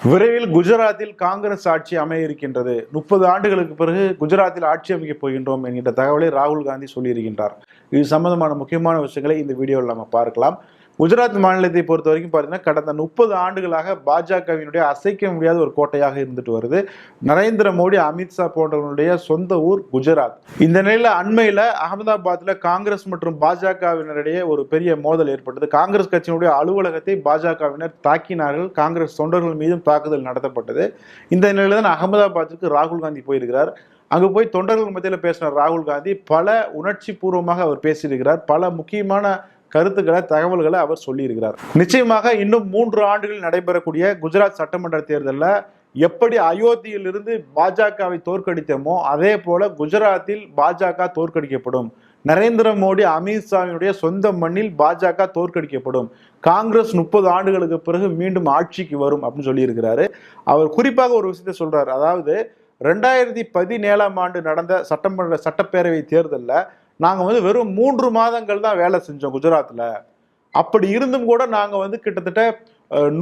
விரைவில் குஜராத்தில் காங்கிரஸ் ஆட்சி அமைய இருக்கின்றது. முப்பது ஆண்டுகளுக்கு பிறகு குஜராத்தில் ஆட்சி அமைக்கப் போகின்றோம் என்கின்ற தகவலை ராகுல் காந்தி சொல்லியிருக்கின்றார். இது சம்பந்தமான முக்கியமான விஷயங்களை இந்த வீடியோவில் நம்ம பார்க்கலாம். குஜராத் மாநிலத்தை பொறுத்த வரைக்கும் பார்த்தீங்கன்னா கடந்த முப்பது ஆண்டுகளாக பாஜகவினுடைய அசைக்க முடியாத ஒரு கோட்டையாக இருந்துட்டு வருது. நரேந்திர மோடி அமித்ஷா போன்றவனுடைய சொந்த ஊர் குஜராத். இந்த நிலையில் அண்மையில் அகமதாபாத்தில் காங்கிரஸ் மற்றும் பாஜகவினரிடையே ஒரு பெரிய மோதல் ஏற்பட்டது. காங்கிரஸ் கட்சியினுடைய அலுவலகத்தை பாஜகவினர் தாக்கினார்கள். காங்கிரஸ் தொண்டர்கள் மீதும் தாக்குதல் நடத்தப்பட்டது. இந்த நிலையில் தான் அகமதாபாத்துக்கு ராகுல் காந்தி போயிருக்கிறார். அங்கு போய் தொண்டர்கள் மத்தியில் பேசின ராகுல் காந்தி. பல உணர்ச்சி பூர்வமாக அவர் பேசியிருக்கிறார். பல முக்கியமான கருத்துக்களை தகவல்களை அவர் சொல்லியிருக்கிறார். நிச்சயமாக இன்னும் மூன்று ஆண்டுகள் நடைபெறக்கூடிய குஜராத் சட்டமன்ற தேர்தலில் எப்படி அயோத்தியிலிருந்து பாஜகவை தோற்கடித்தோமோ அதே போல குஜராத்தில் பாஜக தோற்கடிக்கப்படும். நரேந்திர மோடி அமித்ஷாவினுடைய சொந்த மண்ணில் பாஜக தோற்கடிக்கப்படும். காங்கிரஸ் முப்பது ஆண்டுகளுக்கு பிறகு மீண்டும் ஆட்சிக்கு வரும் அப்படின்னு சொல்லியிருக்கிறாரு. அவர் குறிப்பாக ஒரு விஷயத்தை சொல்றாரு. அதாவது ரெண்டாயிரத்தி பதினேழாம் ஆண்டு நடந்த சட்டமன்ற சட்டப்பேரவை தேர்தலில் நாங்கள் வந்து வெறும் மூன்று மாதங்கள் தான் வேலை செஞ்சோம் குஜராத்தில் அப்படி இருந்தும் கூட நாங்கள் வந்து கிட்டத்தட்ட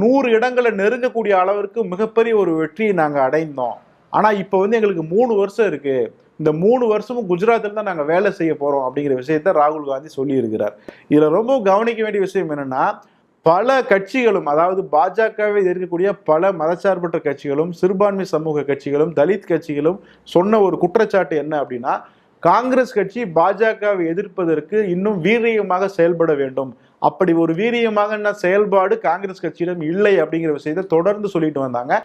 நூறு இடங்களை நெருங்கக்கூடிய அளவிற்கு மிகப்பெரிய ஒரு வெற்றியை நாங்கள் அடைந்தோம். ஆனால் இப்போ வந்து எங்களுக்கு மூணு வருஷம் இருக்குது இந்த மூணு வருஷமும் குஜராத்தில் தான் நாங்கள் வேலை செய்ய போகிறோம் அப்படிங்கிற விஷயத்த ராகுல் காந்தி சொல்லியிருக்கிறார். இதில் ரொம்ப கவனிக்க வேண்டிய விஷயம் என்னென்னா பல கட்சிகளும் அதாவது பாஜகவை இருக்கக்கூடிய பல மதச்சார்பற்ற கட்சிகளும் சிறுபான்மை சமூக கட்சிகளும் தலித் கட்சிகளும் சொன்ன ஒரு குற்றச்சாட்டு என்ன அப்படின்னா காங்கிரஸ் கட்சி பாஜகவை எதிர்ப்பதற்கு இன்னும் வீரியமாக செயல்பட வேண்டும். அப்படி ஒரு வீரியமாக செயல்பாடு காங்கிரஸ் கட்சியிடம் இல்லை அப்படிங்கிற விஷயத்தை தொடர்ந்து சொல்லிட்டு வந்தாங்க.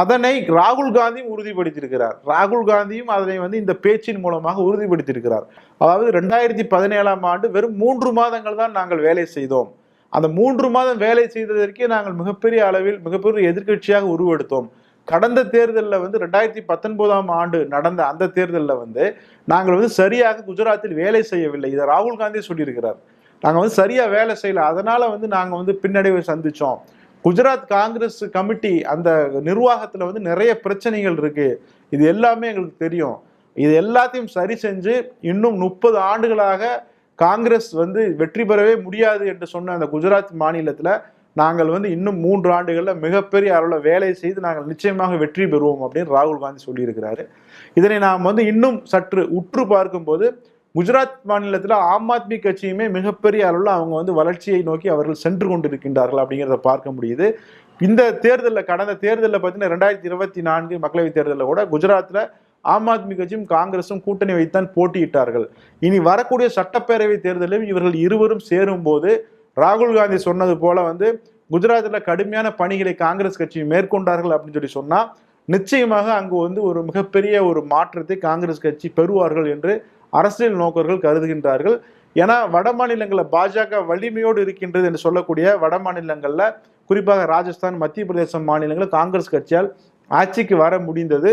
அதனை ராகுல் காந்தியும் உறுதிப்படுத்தியிருக்கிறார். ராகுல் காந்தியும் அதனை வந்து இந்த பேச்சின் மூலமாக உறுதிப்படுத்தியிருக்கிறார். அதாவது ரெண்டாயிரத்தி பதினேழாம் ஆண்டு வெறும் மூன்று மாதங்கள் தான் நாங்கள் வேலை செய்தோம். அந்த மூன்று மாதம் வேலை செய்ததற்கே நாங்கள் மிகப்பெரிய அளவில் மிகப்பெரிய எதிர்க்கட்சியாக உருவெடுத்தோம். கடந்த தேர்தலில் வந்து ரெண்டாயிரத்தி பத்தொன்பதாம் ஆண்டு நடந்த அந்த தேர்தலில் வந்து நாங்கள் வந்து சரியாக குஜராத்தில் வேலை செய்யவில்லை. இதை ராகுல் காந்தி சொல்லியிருக்கிறார். நாங்கள் வந்து சரியாக வேலை செய்யல. அதனால் வந்து நாங்கள் வந்து பின்னடைவை சந்தித்தோம் குஜராத் காங்கிரஸ் கமிட்டி அந்த நிர்வாகத்தில் வந்து நிறைய பிரச்சனைகள் இருக்குது இது எல்லாமே எங்களுக்கு தெரியும். இது எல்லாத்தையும் சரி செஞ்சு இன்னும் முப்பது ஆண்டுகளாக காங்கிரஸ் வந்து வெற்றி பெறவே முடியாது என்று சொன்ன அந்த குஜராத் மாநிலத்தில் நாங்கள் வந்து இன்னும் மூன்று ஆண்டுகளில் மிகப்பெரிய அளவில் வேலை செய்து நாங்கள் நிச்சயமாக வெற்றி பெறுவோம் அப்படின்னு ராகுல் காந்தி சொல்லியிருக்கிறாரு. இதனை நாம் வந்து இன்னும் சற்று உற்று பார்க்கும்போது குஜராத் மாநிலத்தில் ஆம் ஆத்மி கட்சியுமே மிகப்பெரிய அளவில் அவங்க வந்து வளர்ச்சியை நோக்கி அவர்கள் சென்று கொண்டிருக்கின்றார்கள் அப்படிங்கிறத பார்க்க முடியுது. இந்த தேர்தலில் கடந்த தேர்தலில் பார்த்தீங்கன்னா ரெண்டாயிரத்தி இருபத்தி நான்கு மக்களவைத் தேர்தலில் கூட குஜராத்தில் ஆம் ஆத்மி கட்சியும் காங்கிரஸும் கூட்டணி வைத்தான் போட்டியிட்டார்கள். இனி வரக்கூடிய சட்டப்பேரவை தேர்தலில் இவர்கள் இருவரும் சேரும்போது ராகுல் காந்தி சொன்னது போல வந்து குஜராத்தில் கடுமையான பணிகளை காங்கிரஸ் கட்சி மேற்கொண்டார்கள் அப்படின்னு சொல்லி சொன்னால் நிச்சயமாக அங்கு வந்து ஒரு மிகப்பெரிய ஒரு மாற்றத்தை காங்கிரஸ் கட்சி பெறுவார்கள் என்று அரசியல் நோக்கர்கள் கருதுகின்றார்கள். ஏன்னா வட மாநிலங்களில் பாஜக வலிமையோடு இருக்கின்றது என்று சொல்லக்கூடிய வட மாநிலங்களில் குறிப்பாக ராஜஸ்தான் மத்திய பிரதேசம் மாநிலங்களில் காங்கிரஸ் கட்சியால் ஆட்சிக்கு வர முடிந்தது.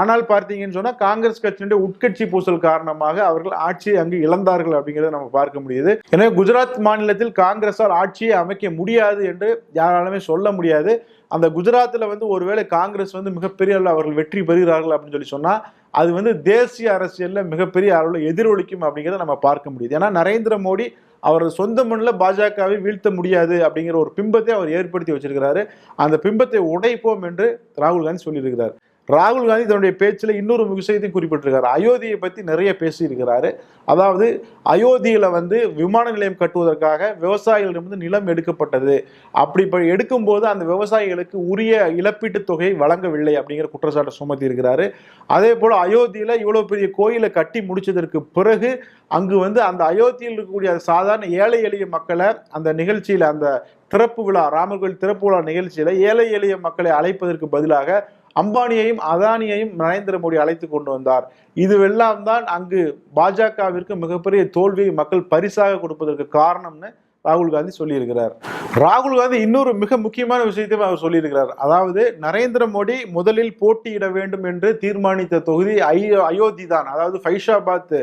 ஆனால் பார்த்தீங்கன்னு சொன்னால் காங்கிரஸ் கட்சியினுடைய உட்கட்சி பூசல் காரணமாக அவர்கள் ஆட்சியை அங்கு இழந்தார்கள் அப்படிங்கிறத நம்ம பார்க்க முடியுது. எனவே குஜராத் மாநிலத்தில் காங்கிரஸால் ஆட்சியை அமைக்க முடியாது என்று யாராலுமே சொல்ல முடியாது. அந்த குஜராத்தில் வந்து ஒருவேளை காங்கிரஸ் வந்து மிகப்பெரிய அளவில் அவர்கள் வெற்றி பெறுகிறார்கள் அப்படின்னு சொல்லி சொன்னால் அது வந்து தேசிய அரசியலில் மிகப்பெரிய அளவில் எதிரொலிக்கும் அப்படிங்கிறத நம்ம பார்க்க முடியுது. ஏன்னா நரேந்திர மோடி அவரது சொந்த மண்ணில் பாஜகவை வீழ்த்த முடியாது அப்படிங்கிற ஒரு பிம்பத்தை அவர் ஏற்படுத்தி வச்சிருக்கிறாரு. அந்த பிம்பத்தை உடைப்போம் என்று ராகுல் காந்தி சொல்லியிருக்கிறார். ராகுல் காந்தி தன்னுடைய பேச்சில் இன்னொரு விஷயத்தையும் குறிப்பிட்டிருக்காரு. அயோத்தியை பற்றி நிறைய பேசியிருக்கிறாரு. அதாவது அயோத்தியில் வந்து விமான நிலையம் கட்டுவதற்காக விவசாயிகளிடமிருந்து நிலம் எடுக்கப்பட்டது. அப்படி இப்போ எடுக்கும்போது அந்த விவசாயிகளுக்கு உரிய இழப்பீட்டுத் தொகையை வழங்கவில்லை அப்படிங்கிற குற்றச்சாட்டை சுமத்தி இருக்கிறாரு அதே போல் அயோத்தியில் இவ்வளோ பெரிய கோயிலை கட்டி முடிச்சதற்கு பிறகு அங்கு வந்து அந்த அயோத்தியில் இருக்கக்கூடிய சாதாரண ஏழை எளிய மக்களை அந்த நிகழ்ச்சியில் அந்த திறப்பு விழா ராமர் கோயில் திறப்பு விழா நிகழ்ச்சியில் ஏழை எளிய மக்களை அழைப்பதற்கு பதிலாக அம்பானியையும் அதானியையும் நரேந்திர மோடி அழைத்து கொண்டு வந்தார். இதுவெல்லாம் தான் அங்கு பாஜகவிற்கு மிகப்பெரிய தோல்வியை மக்கள் பரிசாக கொடுப்பதற்கு காரணம்னு ராகுல் காந்தி சொல்லியிருக்கிறார். ராகுல் காந்தி இன்னொரு மிக முக்கியமான விஷயத்தையும் அவர் சொல்லியிருக்கிறார். அதாவது நரேந்திர மோடி முதலில் போட்டியிட வேண்டும் என்று தீர்மானித்த தொகுதி ஐயோ அயோத்தி தான். அதாவது ஃபைஷாபாத்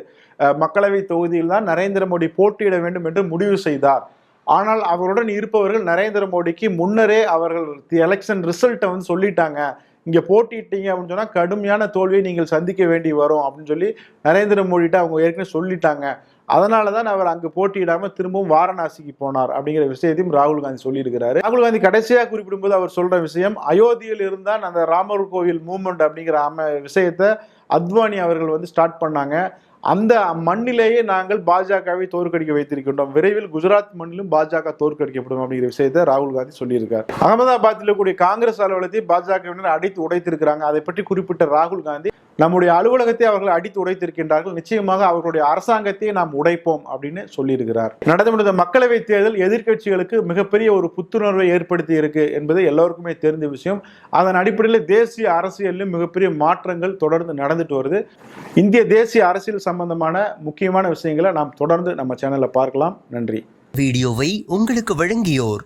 மக்களவை தொகுதியில் தான் நரேந்திர மோடி போட்டியிட வேண்டும் என்று முடிவு செய்தார். ஆனால் அவருடன் இருப்பவர்கள் நரேந்திர மோடிக்கு முன்னரே அவர்கள் எலெக்ஷன் ரிசல்ட்டை வந்து சொல்லிட்டாங்க. இங்கே போட்டிட்டீங்க அப்படின்னு சொன்னால் கடுமையான தோல்வியை நீங்கள் சந்திக்க வேண்டி வரும் அப்படின்னு சொல்லி நரேந்திர மோடிட்டு அவங்க ஏற்கனவே சொல்லிட்டாங்க. அதனால தான் அவர் அங்கு போட்டியிடாமல் திரும்பவும் வாரணாசிக்கு போனார் அப்படிங்கிற விஷயத்தையும் ராகுல் காந்தி சொல்லியிருக்கிறாரு. ராகுல் காந்தி கடைசியாக குறிப்பிடும்போது அவர் சொல்கிற விஷயம் அயோத்தியில் இருந்தால் அந்த ராமர் கோவில் மூமெண்ட் அப்படிங்கிற அம விஷயத்தை அத்வானி அவர்கள் வந்து ஸ்டார்ட் பண்ணாங்க. அந்த மண்ணிலேயே நாங்கள் பாஜகவை தோற்கடிக்க வைத்திருக்கின்றோம். விரைவில் குஜராத் மண்ணிலும் பாஜக தோற்கடிக்கப்படும் அப்படிங்கிற விஷயத்தை ராகுல் காந்தி சொல்லியிருக்கார். அகமதாபாத்தில் கூடிய காங்கிரஸ் அலுவலகத்தை பாஜகவினர் அடித்து உடைத்திருக்கிறாங்க. அதை பற்றி குறிப்பிட்ட ராகுல் காந்தி நம்முடைய அலுவலகத்தை அவர்கள் அடித்து உடைத்திருக்கின்றார்கள். நிச்சயமாக அவர்களுடைய அரசாங்கத்தை நாம் உடைப்போம் அப்படின்னு சொல்லியிருக்கிறார். நடந்து முடிந்த மக்களவைத் தேர்தல் எதிர்க்கட்சிகளுக்கு மிகப்பெரிய ஒரு புத்துணர்வை ஏற்படுத்தி இருக்கு என்பது எல்லோருக்குமே தெரிந்த விஷயம். அதன் அடிப்படையில் தேசிய அரசியலிலும் மிகப்பெரிய மாற்றங்கள் தொடர்ந்து நடந்துட்டு வருது. இந்திய தேசிய அரசியல் சம்பந்தமான முக்கியமான விஷயங்களை நாம் தொடர்ந்து நம்ம சேனலில் பார்க்கலாம். நன்றி. வீடியோவை உங்களுக்கு வழங்கியோர்